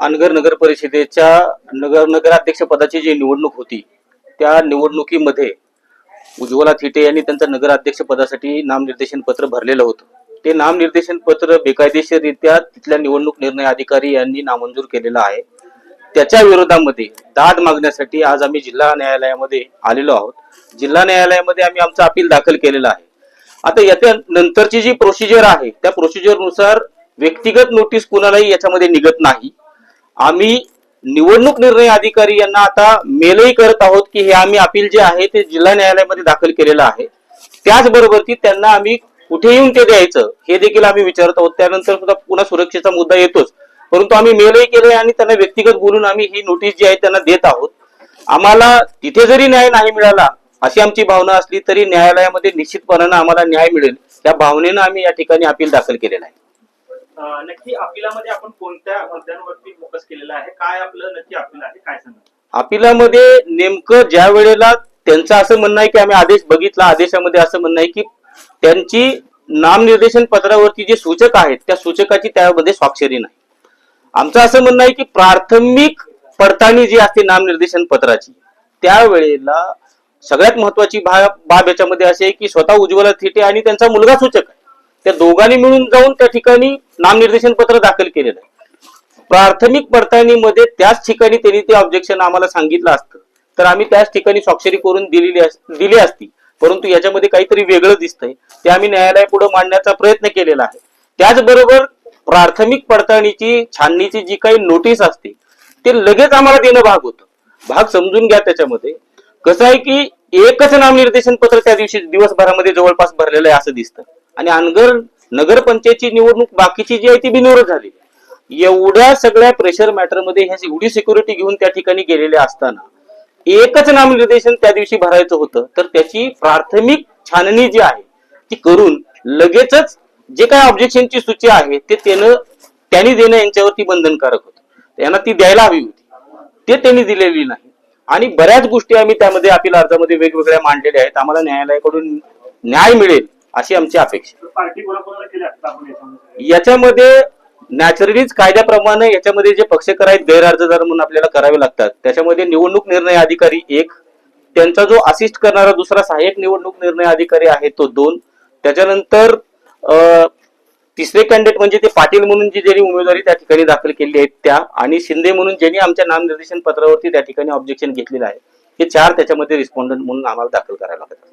अनगर नगर परिषदेच्या नगर नगराध्यक्ष पदाची जी निवडणूक होती त्या निवडणुकीमध्ये उज्ज्वला थिटे यांनी त्यांचं नगराध्यक्ष पदासाठी नामनिर्देशन पत्र भरलेलं होतं. ते नामनिर्देशन पत्र बेकायदेशीररित्या तिथल्या निवडणूक निर्णय अधिकारी यांनी नामंजूर केलेलं आहे. त्याच्या विरोधामध्ये दाद मागण्यासाठी आज आम्ही जिल्हा न्यायालयामध्ये आलेलो आहोत. जिल्हा न्यायालयामध्ये आम्ही आमचं अपील दाखल केलेलं आहे. आता याच्या नंतरची जी प्रोसिजर आहे त्या प्रोसिजरनुसार व्यक्तिगत नोटीस कुणालाही याच्यामध्ये निघत नाही. आम्ही निवडणूक निर्णय अधिकारी यांना आता मेलही करत आहोत की हे आम्ही अपील जे आहे ते जिल्हा न्यायालयामध्ये दाखल केलेलं आहे. त्याचबरोबर की त्यांना आम्ही कुठे येऊन ते द्यायचं हे देखील आम्ही विचारत आहोत. त्यानंतर सुद्धा पुन्हा सुरक्षेचा मुद्दा येतोच. परंतु आम्ही मेलही केले आणि त्यांना व्यक्तिगत बोलून आम्ही ही नोटीस जी आहे त्यांना देत आहोत. आम्हाला तिथे जरी न्याय नाही मिळाला अशी आमची भावना असली तरी न्यायालयामध्ये निश्चितपणानं आम्हाला न्याय मिळेल. या भावनेनं आम्ही या ठिकाणी अपील दाखल केलेला आहे. नक्की अपिलामध्ये आपण कोणत्या मुद्द्यांवरती फोकस केलेला आहे? काय आपलं नक्की अपील आहे? काय सांगा अपिलामध्ये नेमकं ज्या वेळेला त्यांचं असं म्हणणं आहे की आम्ही आदेश बघितला आदेशामध्ये असं म्हणणं आहे की त्यांची नामनिर्देशन पत्रावरती जे सूचक आहेत त्या सूचकाची त्यामध्ये स्वाक्षरी नाही. आमचं असं म्हणणं आहे की प्राथमिक पडताळणी जी असते नामनिर्देशन पत्राची त्यावेळेला सगळ्यात महत्वाची बाब याच्यामध्ये अशी आहे की स्वतः उज्ज्वला थिटे आणि त्यांचा मुलगा सूचक आहे. त्या दोघांनी मिळून जाऊन त्या ठिकाणी नामनिर्देशन पत्र दाखल केलेलं आहे. प्राथमिक पडताळणीमध्ये त्याच ठिकाणी त्यांनी ते ऑब्जेक्शन आम्हाला सांगितलं असतं. तर आम्ही त्याच ठिकाणी स्वाक्षरी करून दिलेली अस- दिली असती. परंतु याच्यामध्ये काहीतरी वेगळं दिसतंय. ते आम्ही न्यायालयापुढे मांडण्याचा प्रयत्न केलेला आहे. त्याचबरोबर प्राथमिक पडताळणीची छाननीची जी काही नोटीस असते ते लगेच आम्हाला देणं भाग होतं. भाग समजून घ्या त्याच्यामध्ये. कसं आहे की एकच नामनिर्देशन पत्र त्या दिवशी दिवसभरामध्ये जवळपास भरलेलं आहे असं दिसतं. आणि अनगर नगरपंचायतची निवडणूक बाकीची जी आहे ती बिनविरोध झाली. एवढ्या सगळ्या प्रेशर मॅटरमध्ये ह्या एवढी सिक्युरिटी घेऊन त्या ठिकाणी गेलेले असताना एकच नामनिर्देशन त्या दिवशी भरायचं होतं. तर त्याची प्राथमिक छाननी जी आहे ती करून लगेचच जे काय ऑब्जेक्शनची सूची आहे ते त्यानं त्यांनी देणं यांच्यावरती बंधनकारक होतं. त्यांना ती द्यायला हवी होती. ते त्यांनी दिलेली नाही. आणि बऱ्याच गोष्टी आम्ही त्यामध्ये आपल्या अर्जामध्ये वेगवेगळ्या मांडलेल्या आहेत. आम्हाला न्यायालयाकडून न्याय मिळेल. अशी आमची अपेक्षा याच्यामध्ये? नॅचरलीच कायद्याप्रमाणे याच्यामध्ये जे पक्षकार आहेत गैरअर्जदार म्हणून आपल्याला करावे लागतात. त्याच्यामध्ये निवडणूक निर्णय अधिकारी एक त्यांचा जो असिस्ट करणारा दुसरा सहाय्यक निवडणूक निर्णय अधिकारी आहे तो दोन. त्याच्यानंतर तिसरे कॅन्डिडेट म्हणजे ते पाटील म्हणून जी ज्यांनी उमेदवारी त्या ठिकाणी दाखल केली आहे त्या आणि शिंदे म्हणून ज्यांनी आमच्या नामनिर्देशन पत्रावरती त्या ठिकाणी ऑब्जेक्शन घेतलेलं आहे. हे चार त्याच्यामध्ये रिस्पॉन्डंट म्हणून आम्हाला दाखल करायला लागतात